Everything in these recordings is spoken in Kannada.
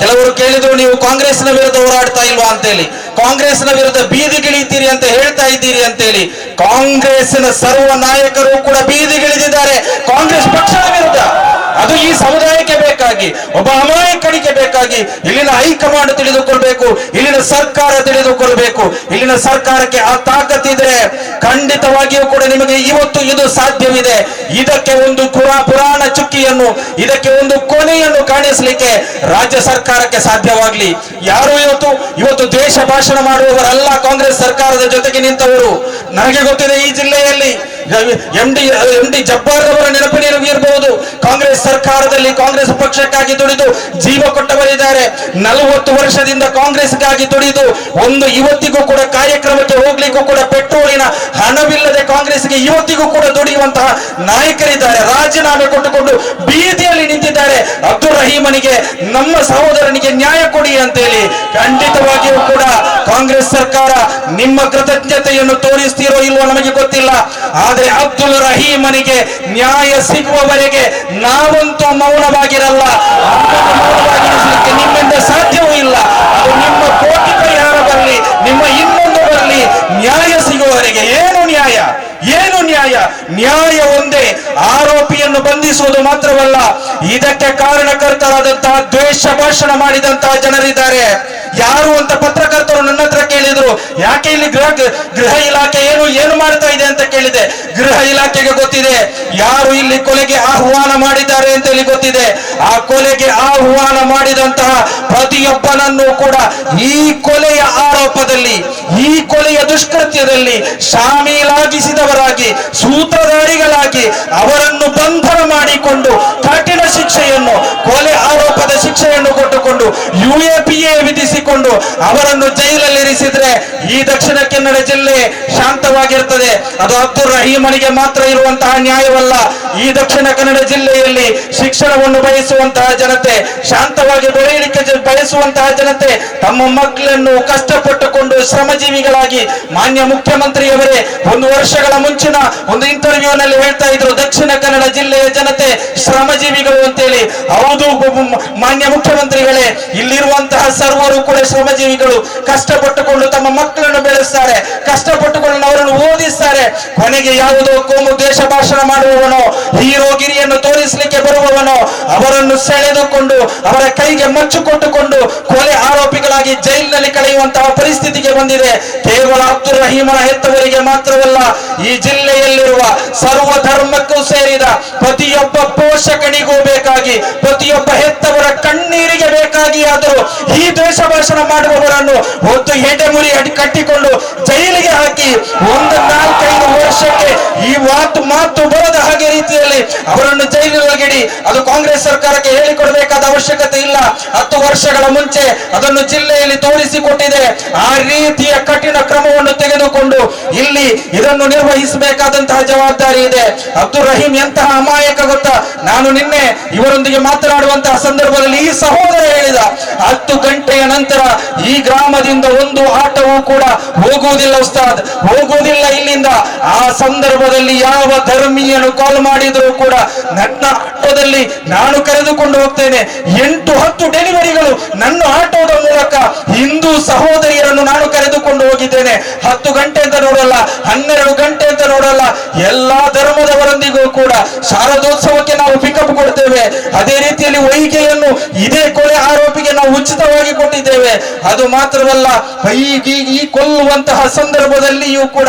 ಕೆಲವರು ಕೇಳಿದ್ರು, ನೀವು ಕಾಂಗ್ರೆಸ್ನ ವಿರುದ್ಧ ಹೋರಾಡ್ತಾ ಇಲ್ವಾ? ಅಂತೇಳಿ. ಕಾಂಗ್ರೆಸ್ನ ವಿರುದ್ಧ ಬೀದಿಗಿಳಿತೀರಿ ಅಂತ ಹೇಳ್ತಾ ಇದ್ದೀರಿ ಅಂತೇಳಿ. ಕಾಂಗ್ರೆಸ್ನ ಸರ್ವ ನಾಯಕರು ಕೂಡ ಬೀದಿಗಿಳಿದಿದ್ದಾರೆ ಕಾಂಗ್ರೆಸ್ ಪಕ್ಷದ ವಿರುದ್ಧ. ಅದು ಈ ಸಮುದಾಯಕ್ಕೆ ಬೇಕಾಗಿ, ಒಬ್ಬ ಅಮಾಯಕನಿಗೆ ಬೇಕಾಗಿ ಇಲ್ಲಿನ ಹೈಕಮಾಂಡ್ ತಿಳಿದುಕೊಳ್ಬೇಕು, ಇಲ್ಲಿನ ಸರ್ಕಾರ ತಿಳಿದುಕೊಳ್ಬೇಕು, ಇಲ್ಲಿನ ಸರ್ಕಾರಕ್ಕೆ ಆ ತಾಕತ್ತಿದ್ರೆ ಖಂಡಿತವಾಗಿಯೂ ಕೂಡ ನಿಮಗೆ ಇವತ್ತು ಇದು ಸಾಧ್ಯವಿದೆ. ಇದಕ್ಕೆ ಒಂದು ಕುರಾ ಪುರಾಣ ಚುಕ್ಕಿಯನ್ನು, ಇದಕ್ಕೆ ಒಂದು ಕೊನೆಯನ್ನು ಕಾಣಿಸಲಿಕ್ಕೆ ರಾಜ್ಯ ಸರ್ಕಾರಕ್ಕೆ ಸಾಧ್ಯವಾಗ್ಲಿ. ಯಾರು ಇವತ್ತು ಇವತ್ತು ದೇಶ ಭಾಷಣ ಮಾಡುವವರಲ್ಲ ಕಾಂಗ್ರೆಸ್ ಸರ್ಕಾರದ ಜೊತೆಗೆ ನಿಂತವರು. ನನಗೆ ಗೊತ್ತಿದೆ ಈ ಜಿಲ್ಲೆಯಲ್ಲಿ M D M D Jabbar ಅವರ ನೆನಪಿನಲ್ಲಿ ಇರಬಹುದು. ಕಾಂಗ್ರೆಸ್ ಸರ್ಕಾರದಲ್ಲಿ ಕಾಂಗ್ರೆಸ್ ಪಕ್ಷಕ್ಕಾಗಿ ದುಡಿದು ಜೀವ ಕೊಟ್ಟವರಿದ್ದಾರೆ. ನಲವತ್ತು ವರ್ಷದಿಂದ ಕಾಂಗ್ರೆಸ್ಗಾಗಿ ದುಡಿದು ಒಂದು ಇವತ್ತಿಗೂ ಕೂಡ ಕಾರ್ಯಕ್ರಮಕ್ಕೆ ಹೋಗ್ಲಿಕ್ಕೂ ಕೂಡ ಪೆಟ್ರೋಲಿನ ಹಣವಿಲ್ಲದೆ ಕಾಂಗ್ರೆಸ್ಗೆ ಇವತ್ತಿಗೂ ಕೂಡ ದುಡಿಯುವಂತಹ ನಾಯಕರಿದ್ದಾರೆ. ರಾಜೀನಾಮೆ ಕೊಟ್ಟುಕೊಂಡು ಬೀದಿಯಲ್ಲಿ ನಿಂತಿದ್ದಾರೆ. ಅಬ್ದುಲ್ ರಹೀಮನಿಗೆ ನಮ್ಮ ಸಹೋದರನಿಗೆ ನ್ಯಾಯ ಕೊಡಿ ಅಂತೇಳಿ ಖಂಡಿತವಾಗಿಯೂ ಕೂಡ ಕಾಂಗ್ರೆಸ್ ಸರ್ಕಾರ ನಿಮ್ಮ ಕೃತಜ್ಞತೆಯನ್ನು ತೋರಿಸ್ತೀರೋ ಇಲ್ವೋ ನಮಗೆ ಗೊತ್ತಿಲ್ಲ. ಆದ್ರೆ ಅಬ್ದುಲ್ ರಹೀಮನಿಗೆ ನ್ಯಾಯ ಸಿಗುವವರೆಗೆ ನಾವಂತೂ ಮೌನವಾಗಿರಲ್ಲ. ನಿಮ್ಮಿಂದ ಸಾಧ್ಯವೂ ಇಲ್ಲ. ಅದು ನಿಮ್ಮ ಕೋಟಿ ಪರಿಹಾರ ಬರಲಿ, ನಿಮ್ಮ ಇನ್ನೊಂದು ಬರಲಿ, ನ್ಯಾಯ ಸಿಗುವವರೆಗೆ ಏನು ನ್ಯಾಯ? ಏನು ನ್ಯಾಯ? ನ್ಯಾಯ ಒಂದೇ. ಆರೋಪಿಯನ್ನು ಬಂಧಿಸುವುದು ಮಾತ್ರವಲ್ಲ, ಇದಕ್ಕೆ ಕಾರಣಕರ್ತರಾದಂತಹ ದ್ವೇಷ ಭಾಷಣ ಮಾಡಿದಂತಹ ಜನರಿದ್ದಾರೆ. ಯಾರು ಅಂತ ಪತ್ರಕರ್ತರು ನನ್ನ ಹತ್ರ ಕೇಳಿದ್ರು, ಯಾಕೆ ಇಲ್ಲಿ ಗೃಹ ಗೃಹ ಇಲಾಖೆ ಏನು ಏನು ಮಾಡ್ತಾ ಇದೆ ಅಂತ ಕೇಳಿದೆ? ಗೃಹ ಇಲಾಖೆಗೆ ಗೊತ್ತಿದೆ, ಯಾರು ಇಲ್ಲಿ ಕೊಲೆಗೆ ಆಹ್ವಾನ ಮಾಡಿದ್ದಾರೆ ಅಂತ ಹೇಳಿ ಗೊತ್ತಿದೆ. ಆ ಕೊಲೆಗೆ ಆಹ್ವಾನ ಮಾಡಿದಂತಹ ಪ್ರತಿಯೊಬ್ಬನನ್ನು ಕೂಡ ಈ ಕೊಲೆಯ ಆರೋಪದಲ್ಲಿ, ಈ ಕೊಲೆಯ ದುಷ್ಕೃತ್ಯದಲ್ಲಿ ಶಾಮೀಲಾಗಿಸಿದವರಾಗಿ ಸೂತ್ರಧಾರಿಗಳಾಗಿ ಅವರನ್ನು ಬಂಧನ ಮಾಡಿಕೊಂಡು ಕಠಿಣ ಶಿಕ್ಷೆಯನ್ನು ಕೊಲೆ ಆರೋಪದ ಶಿಕ್ಷೆಯನ್ನು ಯು ಎ ಪಿ ಎ ವಿಧಿಸಿಕೊಂಡು ಅವರನ್ನು ಜೈಲಲ್ಲಿ ಇರಿಸಿದ್ರೆ ಈ ದಕ್ಷಿಣ ಕನ್ನಡ ಜಿಲ್ಲೆ ಶಾಂತವಾಗಿರ್ತದೆ. ಅದು ಅಬ್ದುಲ್ ರಹೀಮನಿಗೆ ಮಾತ್ರ ಇರುವಂತಹ ನ್ಯಾಯವಲ್ಲ. ಈ ದಕ್ಷಿಣ ಕನ್ನಡ ಜಿಲ್ಲೆಯಲ್ಲಿ ಶಿಕ್ಷಣವನ್ನು ಬಯಸುವಂತಹ ಜನತೆ, ಶಾಂತವಾಗಿ ಬೆಳೆಯಲಿಕ್ಕೆ ಬಯಸುವಂತಹ ಜನತೆ ತಮ್ಮ ಮಕ್ಕಳನ್ನು ಕಷ್ಟಪಟ್ಟುಕೊಂಡು ಶ್ರಮಜೀವಿಗಳಾಗಿ ಮಾನ್ಯ ಮುಖ್ಯಮಂತ್ರಿಯವರೇ ಒಂದು ವರ್ಷಗಳ ಮುಂಚಿನ ಒಂದು ಇಂಟರ್ವ್ಯೂ ನಲ್ಲಿ ಹೇಳ್ತಾ ಇದ್ರು, ದಕ್ಷಿಣ ಕನ್ನಡ ಜಿಲ್ಲೆಯ ಜನತೆ ಶ್ರಮಜೀವಿಗಳು ಅಂತೇಳಿ. ಹೌದು ಮಾನ್ಯ ಮುಖ್ಯಮಂತ್ರಿಗಳೇ ಇಲ್ಲಿರುವಂತಹ ಸರ್ವರು ಕೂಡ ಶ್ರಮಜೀವಿಗಳು ಕಷ್ಟಪಟ್ಟುಕೊಂಡು ತಮ್ಮ ಮಕ್ಕಳನ್ನು ಬೆಳೆಸ್ತಾರೆ. ಓದಿಸ್ತಾರೆ ಕೊನೆಗೆ ಯಾವುದೋ ಕೋಮು ದೇಶ ಭಾಷಣ ಮಾಡುವವನು ಹೀರೋಗಿರಿಯನ್ನು ತೋರಿಸಲಿಕ್ಕೆ ಬರುವವನು, ಅವರನ್ನು ಸೆಳೆದುಕೊಂಡು, ಅವರ ಕೈಗೆ ಮಚ್ಚು ಕೊಟ್ಟುಕೊಂಡು ಕೊಲೆ ಆರೋಪಿಗಳಾಗಿ ಜೈಲಿನಲ್ಲಿ ಕಳೆಯುವಂತಹ ಪರಿಸ್ಥಿತಿಗೆ ಬಂದಿದೆ. ಕೇವಲ ಅಬ್ದುಲ್ ರಹೀಮನ ಹೆತ್ತವರಿಗೆ ಮಾತ್ರವಲ್ಲ, ಈ ಜಿಲ್ಲೆಯಲ್ಲಿರುವ ಸರ್ವ ಧರ್ಮಕ್ಕೂ ಸೇರಿದ ಪ್ರತಿಯೊಬ್ಬ ಪೋಷಕನಿಗೂ ಬೇಕಾಗಿ, ಪ್ರತಿಯೊಬ್ಬ ಹೆತ್ತವರ ಕಣ್ಣೀರಿಗೆ ಬೇಕಾಗಿ ಆದರೂ ಈ ದ್ವೇಷ ಭಾಷಣ ಮಾಡುವವರನ್ನು ಒಂದು ಹೆಡೆಮುರಿ ಅಡಿ, ಕಟ್ಟಿಕೊಂಡು ಜೈಲಿಗೆ ಹಾಕಿ ಒಂದು ನಾಲ್ಕೈದು ವರ್ಷಕ್ಕೆ ಈ ಮಾತು ಮಾತು ಅವರನ್ನು ಜೈಲಿನೊಳಗಿಡಿ ಅದು ಕಾಂಗ್ರೆಸ್ ಸರ್ಕಾರಕ್ಕೆ ಹೇಳಿಕೊಡಬೇಕಾದ ಅವಶ್ಯಕತೆ ಇಲ್ಲ. ಹತ್ತು ವರ್ಷಗಳ ಮುಂಚೆ ಅದನ್ನು ಜಿಲ್ಲೆಯಲ್ಲಿ ತೋರಿಸಿಕೊಟ್ಟಿದೆ. ಆ ರೀತಿಯ ಕಠಿಣ ಕ್ರಮವನ್ನು ತೆಗೆದುಕೊಂಡು ಇಲ್ಲಿ ಇದನ್ನು ನಿರ್ವಹಿಸಬೇಕಾದಂತಹ ಜವಾಬ್ದಾರಿ ಇದೆ. ಅಬ್ದುಲ್ ರಹೀಂ ಎಂತಹ ಅಮಾಯಕ ಗೊತ್ತಾ? ನಾನು ನಿನ್ನೆ ಇವರೊಂದಿಗೆ ಮಾತನಾಡುವಂತಹ ಸಂದರ್ಭದಲ್ಲಿ ಈ ಸಹೋದರ ಹೇಳಿದ, ಹತ್ತು ಗಂಟೆಯ ನಂತರ ಈ ಗ್ರಾಮದಿಂದ ಒಂದು ಆಟವೂ ಕೂಡ ಹೋಗುವುದಿಲ್ಲ ಉಸ್ತಾದ್. ಹೋಗುವುದಿಲ್ಲ ಇಲ್ಲಿಂದ. ಆ ಸಂದರ್ಭದಲ್ಲಿ ಯಾವ ಧರ್ಮೀಯನು ಕಾಲ್ ಮಾಡಿದ್ರು? ಕೂಡ ನನ್ನ ಆಟೋದಲ್ಲಿ ನಾನು ಕರೆದುಕೊಂಡು ಹೋಗ್ತೇನೆ. ಎಂಟು ಹತ್ತು ಡೆಲಿವರಿಗಳು ನನ್ನ ಆಟೋದ ಮೂಲಕ ಹಿಂದೂ ಸಹೋದರಿಯರನ್ನು ನಾನು ಕರೆದುಕೊಂಡು ಹೋಗಿದ್ದೇನೆ. ಹತ್ತು ಗಂಟೆ ಅಂತ ನೋಡಲ್ಲ, ಹನ್ನೆರಡು ಗಂಟೆ ಅಂತ ನೋಡಲ್ಲ, ಎಲ್ಲಾ ಧರ್ಮದವರೊಂದಿಗೂ ಕೂಡ ಶಾರದೋತ್ಸವಕ್ಕೆ ನಾವು ಪಿಕಪ್ ಕೊಡ್ತೇವೆ. ಅದೇ ರೀತಿಯಲ್ಲಿ ವೈಗೆಯನ್ನು ಇದೇ ಕೊಲೆ ಆರೋಪಿಗೆ ನಾವು ಉಚಿತವಾಗಿ ಕೊಟ್ಟಿದ್ದೇವೆ. ಅದು ಮಾತ್ರವಲ್ಲ ಈ ಕೊಲ್ಲುವಂತಹ ಸಂದರ್ಭದಲ್ಲಿಯೂ ಕೂಡ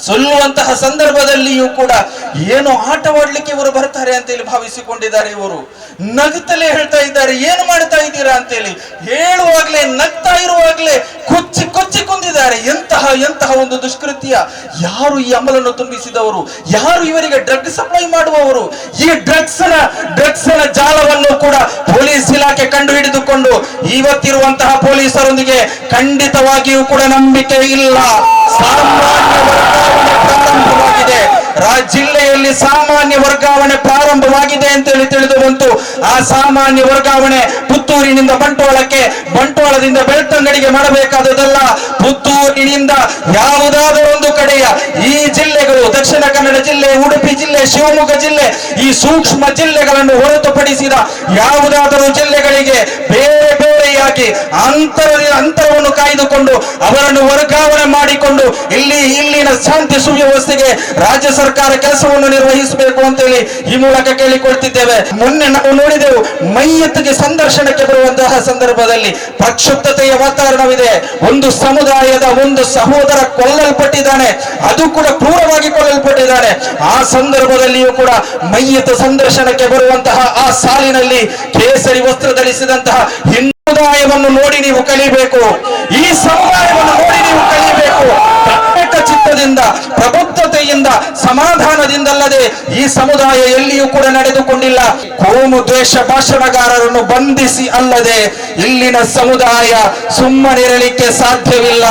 ಸೊಲ್ಲುವಂತಹ ಸಂದರ್ಭದಲ್ಲಿಯೂ ಕೂಡ ಏನು ಆಟವಾಡ್ಲಿಕ್ಕೆ ಇವರು ಬರ್ತಾರೆ ಅಂತೇಳಿ ಭಾವಿಸಿಕೊಂಡಿದ್ದಾರೆ ಇವರು. ನಗುತ್ತಲೇ ಹೇಳ್ತಾ ಇದ್ದಾರೆ, ಏನು ಮಾಡ್ತಾ ಇದ್ದೀರಾ? ಅಂತೇಳಿ. ಹೇಳುವಾಗ್ಲೇ, ನಗ್ತಾ ಇರುವಾಗ್ಲೇ ಕೊಚ್ಚಿ ಕೊಚ್ಚಿ ಕುಂದಿದ್ದಾರೆ. ಎಂತಹ ಎಂತಹ ಒಂದು ದುಷ್ಕೃತ್ಯ. ಯಾರು ಈ ಅಮಲನ್ನು ತುಂಬಿಸಿದವರು? ಯಾರು ಇವರಿಗೆ ಡ್ರಗ್ ಸಪ್ಲೈ ಮಾಡುವವರು? ಈ ಡ್ರಗ್ಸ್ನ ಡ್ರಗ್ಸ್ನ ಜಾಲವನ್ನು ಕೂಡ ಪೊಲೀಸ್ ಇಲಾಖೆ ಕಂಡು ಹಿಡಿದುಕೊಂಡು ಇವತ್ತಿರುವಂತಹ ಪೊಲೀಸರೊಂದಿಗೆ ಖಂಡಿತವಾಗಿಯೂ ಕೂಡ ನಂಬಿಕೆ ಇಲ್ಲ. ಸಾಮಾನ್ಯ ವರ್ಗಾವಣೆ ಪ್ರಾರಂಭವಾಗಿದೆ. ಜಿಲ್ಲೆಯಲ್ಲಿ ಸಾಮಾನ್ಯ ವರ್ಗಾವಣೆ ಪ್ರಾರಂಭವಾಗಿದೆ ಅಂತೇಳಿ ತಿಳಿದು ಬಂತು. ಆ ಸಾಮಾನ್ಯ ವರ್ಗಾವಣೆ ಪುತ್ತೂರಿನಿಂದ ಬಂಟ್ವಾಳಕ್ಕೆ, ಬಂಟ್ವಾಳದಿಂದ ಬೆಳ್ತಂಗಡಿಗೆ ಮಾಡಬೇಕಾದದಲ್ಲ ಪುತ್ತೂರಿನಿಂದ ಯಾವುದಾದರೂ ಒಂದು ಕಡೆಯ ಈ ಜಿಲ್ಲೆಗಳು, ದಕ್ಷಿಣ ಕನ್ನಡ ಜಿಲ್ಲೆ, ಉಡುಪಿ ಜಿಲ್ಲೆ, ಶಿವಮೊಗ್ಗ ಜಿಲ್ಲೆ, ಈ ಸೂಕ್ಷ್ಮ ಜಿಲ್ಲೆಗಳನ್ನು ಹೊರತುಪಡಿಸಿದ ಯಾವುದಾದರೂ ಜಿಲ್ಲೆಗಳಿಗೆ ಬೇರೆ ಬೇರೆ ಅಂತರ ಅಂತರವನ್ನು ಕಾಯ್ದುಕೊಂಡು ಅವರನ್ನು ವರ್ಗಾವಣೆ ಮಾಡಿಕೊಂಡು ಇಲ್ಲಿ ಇಲ್ಲಿನ ಶಾಂತಿ ಸುವ್ಯವಸ್ಥೆಗೆ ರಾಜ್ಯ ಸರ್ಕಾರ ಕೆಲಸವನ್ನು ನಿರ್ವಹಿಸಬೇಕು ಅಂತ ಹೇಳಿ ಈ ಮೂಲಕ ಕೇಳಿಕೊಳ್ತಿದ್ದೇವೆ. ಮೊನ್ನೆ ನಾವು ನೋಡಿದೆವು ಮೈಯತ್ತಿಗೆ ಸಂದರ್ಶನಕ್ಕೆ ಬರುವಂತಹ ಸಂದರ್ಭದಲ್ಲಿ ಪ್ರಕ್ಷುಬ್ಧತೆಯ ವಾತಾವರಣವಿದೆ. ಒಂದು ಸಮುದಾಯದ ಒಂದು ಸಹೋದರ ಕೊಲ್ಲಲ್ಪಟ್ಟಿದ್ದಾನೆ. ಅದು ಕೂಡ ಕ್ರೂರವಾಗಿ ಕೊಲ್ಲಲ್ಪಟ್ಟಿದ್ದಾನೆ. ಆ ಸಂದರ್ಭದಲ್ಲಿಯೂ ಕೂಡ ಮೈಯತ ಸಂದರ್ಶನಕ್ಕೆ ಬರುವಂತಹ ಆ ಸಾಲಿನಲ್ಲಿ ಕೇಸರಿ ವಸ್ತ್ರ ಧರಿಸಿದಂತಹ ಸಮುದಾಯವನ್ನು ನೋಡಿ ನೀವು ಕಲಿಬೇಕು. ಈ ಸಮುದಾಯವನ್ನು ನೋಡಿ ನೀವು ಕಲಿಬೇಕು. ಪ್ರತ್ಯೇಕ ಚಿತ್ತದಿಂದ, ಪ್ರಬುದ್ಧತೆಯಿಂದ, ಸಮಾಧಾನದಿಂದಲ್ಲದೆ ಈ ಸಮುದಾಯ ಎಲ್ಲಿಯೂ ಕೂಡ ನಡೆದುಕೊಂಡಿಲ್ಲ. ಕೋಮು ದ್ವೇಷ ಭಾಷಣಗಾರರನ್ನು ಬಂಧಿಸಿ ಅಲ್ಲದೆ ಇಲ್ಲಿನ ಸಮುದಾಯ ಸುಮ್ಮನಿರಲಿಕ್ಕೆ ಸಾಧ್ಯವಿಲ್ಲ.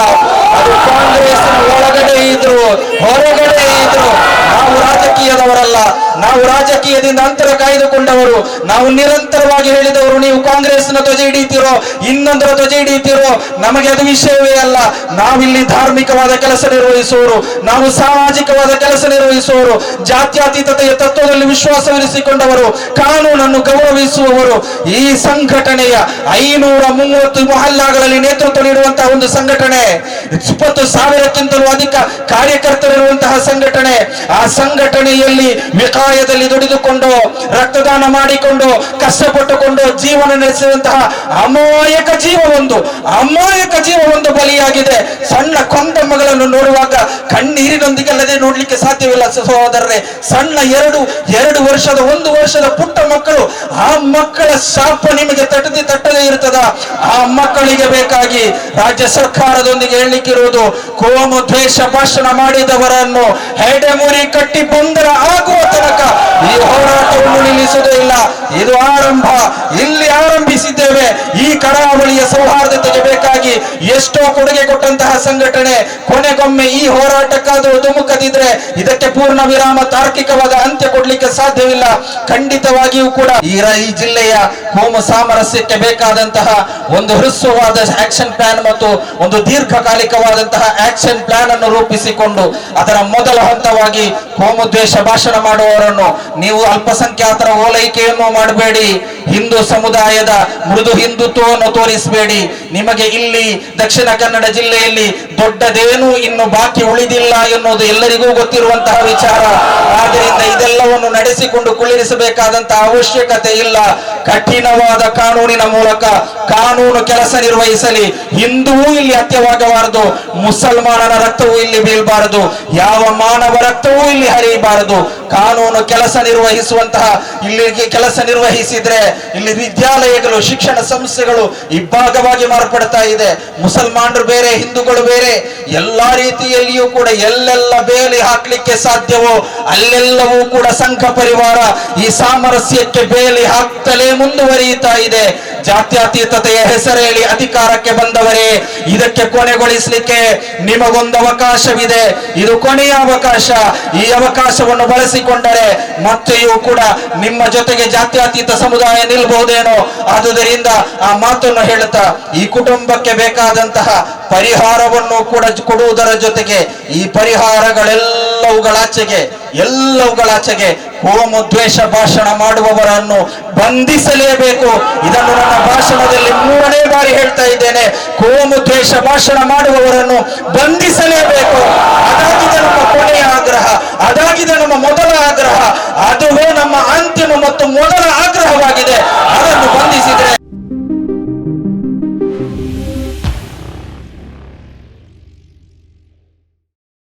ಅದು ಕಾಂಗ್ರೆಸ್ ಒಳಗಡೆ ಇದ್ರು, ಹೊರಗಡೆ ಇದ್ರು. ನಾವು ರಾಜಕೀಯದವರಲ್ಲ. ನಾವು ರಾಜಕೀಯದಿಂದ ಅಂತರ ಕಾಯ್ದುಕೊಂಡವರು, ನಾವು ನಿರಂತರವಾಗಿ ಹೇಳಿದವರು, ನೀವು ಕಾಂಗ್ರೆಸ್ನ ಧ್ವಜ ಹಿಡಿಯುತ್ತೀರೋ, ಇನ್ನೊಂದರ ಧ್ವಜ ಹಿಡಿಯುತ್ತೀರೋ, ನಮಗೆ ಅದು ವಿಷಯವೇ ಅಲ್ಲ. ನಾವಿಲ್ಲಿ ಧಾರ್ಮಿಕವಾದ ಕೆಲಸ ನಿರ್ವಹಿಸುವವರು ನಾವು ಸಾಮಾಜಿಕವಾದ ಕೆಲಸ ನಿರ್ವಹಿಸುವವರು ಜಾತ್ಯತೀತತೆಯ ತತ್ವದಲ್ಲಿ ವಿಶ್ವಾಸವಿರಿಸಿಕೊಂಡವರು, ಕಾನೂನನ್ನು ಗೌರವಿಸುವವರು. ಈ ಸಂಘಟನೆಯ ಐನೂರ ಮೂವತ್ತು ಮೊಹಲ್ಲಾಗಳಲ್ಲಿ ನೇತೃತ್ವ ನೀಡುವಂತಹ ಒಂದು ಸಂಘಟನೆ, ಇಪ್ಪತ್ತು ಸಾವಿರಕ್ಕಿಂತಲೂ ಅಧಿಕ ಕಾರ್ಯಕರ್ತರಿರುವಂತಹ ಸಂಘಟನೆ, ಆ ಸಂಘಟನೆಯಲ್ಲಿ ವಿಕಾಯದಲ್ಲಿ ದುಡಿದುಕೊಂಡು, ರಕ್ತದಾನ ಮಾಡಿಕೊಂಡು, ಕಷ್ಟಪಟ್ಟುಕೊಂಡು ಜೀವನ ನಡೆಸಿದಂತಹ ಅಮಾಯಕ ಜೀವ ಒಂದು ಅಮಾಯಕ ಜೀವ ಒಂದು ಬಲಿಯಾಗಿದೆ. ಸಣ್ಣ ಕೊಂದಮ್ಮಗಳನ್ನು ನೋಡುವಾಗ ಕಣ್ಣೀರಿನೊಂದಿಗಲ್ಲದೆ ನೋಡ್ಲಿಕ್ಕೆ ಸಾಧ್ಯವಿಲ್ಲ ಸಹೋದರರೇ. ಸಣ್ಣ ಎರಡು ಎರಡು ವರ್ಷದ, ಒಂದು ವರ್ಷದ ಪುಟ್ಟ ಮಕ್ಕಳು, ಆ ಮಕ್ಕಳ ಶಾಪ ನಿಮಗೆ ತಟ್ಟದೆ ತಟ್ಟದೇ ಇರ್ತದ. ಆ ಮಕ್ಕಳಿಗೆ ಬೇಕಾಗಿ ರಾಜ್ಯ ಸರ್ಕಾರದೊಂದಿಗೆ ಹೇಳಲಿಕ್ಕಿರುವುದು, ಕೋಮು ದ್ವೇಷ ಭಾಷಣ ಮಾಡಿದವರನ್ನು ಹೆಡೆಮುರಿ ಕಟ್ಟಿ ಬಂದರ ಆಗುವ ತನಕ ಈ ಹೋರಾಟವನ್ನು ನಿಲ್ಲಿಸುವುದೇ ಇಲ್ಲ. ಇದು ಆರಂಭ. ಇಲ್ಲಿ ಆರಂಭಿಸಿದ್ದೇವೆ. ಈ ಕರಾವಳಿಯ ಸೌಹಾರ್ದತೆಗೆ ಬೇಕಾಗಿ ಎಷ್ಟೋ ಕೊಡುಗೆ ಕೊಟ್ಟಂತಹ ಸಂಘಟನೆ, ಕೊನೆಗೊಮ್ಮೆ ಈ ಹೋರಾಟಕ್ಕಾದರೂ ಧುಮುಕದಿದ್ರೆ ಇದಕ್ಕೆ ಪೂರ್ಣ ವಿರಾಮ ತಾರ್ಕಿಕವಾದ ಅಂತ್ಯ ಕೊಡ್ಲಿಕ್ಕೆ ಸಾಧ್ಯವಿಲ್ಲ. ಖಂಡಿತವಾಗಿಯೂ ಕೂಡ ಈ ಜಿಲ್ಲೆಯ ಕೋಮು ಸಾಮರಸ್ಯಕ್ಕೆ ಬೇಕಾದಂತಹ ಒಂದು ಹೃಸ್ವವಾದ ಆಕ್ಷನ್ ಪ್ಲಾನ್ ಮತ್ತು ಒಂದು ದೀರ್ಘಕಾಲಿಕವಾದಂತಹ ಆಕ್ಷನ್ ಪ್ಲಾನ್ ಅನ್ನು ರೂಪಿಸಿಕೊಂಡು ಅದರ ಮೊದಲ ಹಂತವಾಗಿ ಹೋಮದ್ವೇಷ ಭಾಷಣ ಮಾಡುವವರನ್ನು ನೀವು ಅಲ್ಪಸಂಖ್ಯಾತರ ಓಲೈಕೆಯನ್ನು ಮಾಡಬೇಡಿ. ಹಿಂದೂ ಸಮುದಾಯದ ಮೃದು ಹಿಂದುತ್ವವನ್ನು ತೋರಿಸಬೇಡಿ. ನಿಮಗೆ ಇಲ್ಲಿ ದಕ್ಷಿಣ ಕನ್ನಡ ಜಿಲ್ಲೆಯಲ್ಲಿ ದೊಡ್ಡದೇನು ಇನ್ನು ಬಾಕಿ ಉಳಿದಿಲ್ಲ ಎನ್ನುವುದು ಎಲ್ಲರಿಗೂ ಗೊತ್ತಿರುವಂತಹ ವಿಚಾರ. ಆದ್ದರಿಂದ ಇದೆಲ್ಲವನ್ನು ನಡೆಸಿಕೊಂಡು ಕುಳ್ಳಿರಿಸಬೇಕಾದಂತಹ ಅವಶ್ಯಕತೆ ಇಲ್ಲ. ಕಠಿಣವಾದ ಕಾನೂನಿನ ಮೂಲಕ ಕಾನೂನು ಕೆಲಸ ನಿರ್ವಹಿಸಲಿ. ಹಿಂದುವೂ ಇಲ್ಲಿ ಹತ್ಯವಾಗಬಾರದು. ಮುಸಲ್ಮಾನನ ರಕ್ತವೂ ಇಲ್ಲಿ ಬೀಳಬಾರದು. ಯಾವ ಮಾನವ ರಕ್ತವೂ ಇಲ್ಲಿ ಹರಿಯಬಾರದು. ಕಾನೂನು ಕೆಲಸ ನಿರ್ವಹಿಸುವಂತಹ ಇಲ್ಲಿಗೆ ಕೆಲಸ ನಿರ್ವಹಿಸಿದ್ರೆ ಇಲ್ಲಿ ವಿದ್ಯಾಲಯಗಳು, ಶಿಕ್ಷಣ ಸಂಸ್ಥೆಗಳು ಇಬ್ಬಾಗವಾಗಿ ಮಾರ್ಪಡ್ತಾ ಇದೆ. ಮುಸಲ್ಮಾನರು ಬೇರೆ, ಹಿಂದೂಗಳು ಬೇರೆ. ಎಲ್ಲಾ ರೀತಿಯಲ್ಲಿಯೂ ಕೂಡ ಎಲ್ಲೆಲ್ಲ ಬೇಲಿ ಹಾಕ್ಲಿಕ್ಕೆ ಸಾಧ್ಯವೋ, ಅಲ್ಲೆಲ್ಲವೂ ಕೂಡ ಸಂಘ ಪರಿವಾರ ಈ ಸಾಮರಸ್ಯಕ್ಕೆ ಬೇಲಿ ಹಾಕ್ತಲೇ ಮುಂದುವರಿಯುತ್ತಾ ಇದೆ. ಜಾತ್ಯತೀತತೆಯ ಹೆಸರೇಳಿ ಅಧಿಕಾರಕ್ಕೆ ಬಂದವರೇ, ಇದಕ್ಕೆ ಕೊನೆಗೊಳಿಸಲಿಕ್ಕೆ ನಿಮಗೊಂದು ಅವಕಾಶವಿದೆ. ಇದು ಕೊನೆಯ ಅವಕಾಶ. ಈ ಅವಕಾಶವನ್ನು ಬಳಸಿಕೊಂಡರೆ ಮತ್ತೆಯೂ ಕೂಡ ನಿಮ್ಮ ಜೊತೆಗೆ ಜಾತ್ಯತೀತ ಸಮುದಾಯ ನಿಲ್ಬಹುದೇನೋ? ಆದುದರಿಂದ ಆ ಮಾತನ್ನು ಹೇಳುತ್ತಾ, ಈ ಕುಟುಂಬಕ್ಕೆ ಬೇಕಾದಂತಹ ಪರಿಹಾರವನ್ನು ಕೂಡ ಕೊಡುವುದರ ಜೊತೆಗೆ ಈ ಪರಿಹಾರಗಳೆಲ್ಲವುಗಳಾಚೆಗೆ ಎಲ್ಲವುಗಳಾಚೆಗೆ ಹೋಮ ದ್ವೇಷ ಭಾಷಣ ಮಾಡುವವರನ್ನು ಬಂಧಿಸಲೇಬೇಕು. ಇದನ್ನು ನನ್ನ ಭಾಷಣದಲ್ಲಿ ಮೂರನೇ ಬಾರಿ ಹೇಳ್ತಾ ಇದ್ದೇನೆ. ಕೋಮು ದ್ವೇಷ ಭಾಷಣ ಮಾಡುವವರನ್ನು ಬಂಧಿಸಲೇಬೇಕು. ಅದಾಗಿದೆ ನಮ್ಮ ಕೊನೆಯ ಆಗ್ರಹ, ಅದಾಗಿದೆ ನಮ್ಮ ಮೊದಲ ಆಗ್ರಹ. ಅದುವೇ ನಮ್ಮ ಅಂತಿಮ ಮತ್ತು ಮೊದಲ ಆಗ್ರಹವಾಗಿದೆ. ಅದನ್ನು ಬಂಧಿಸಿದರೆ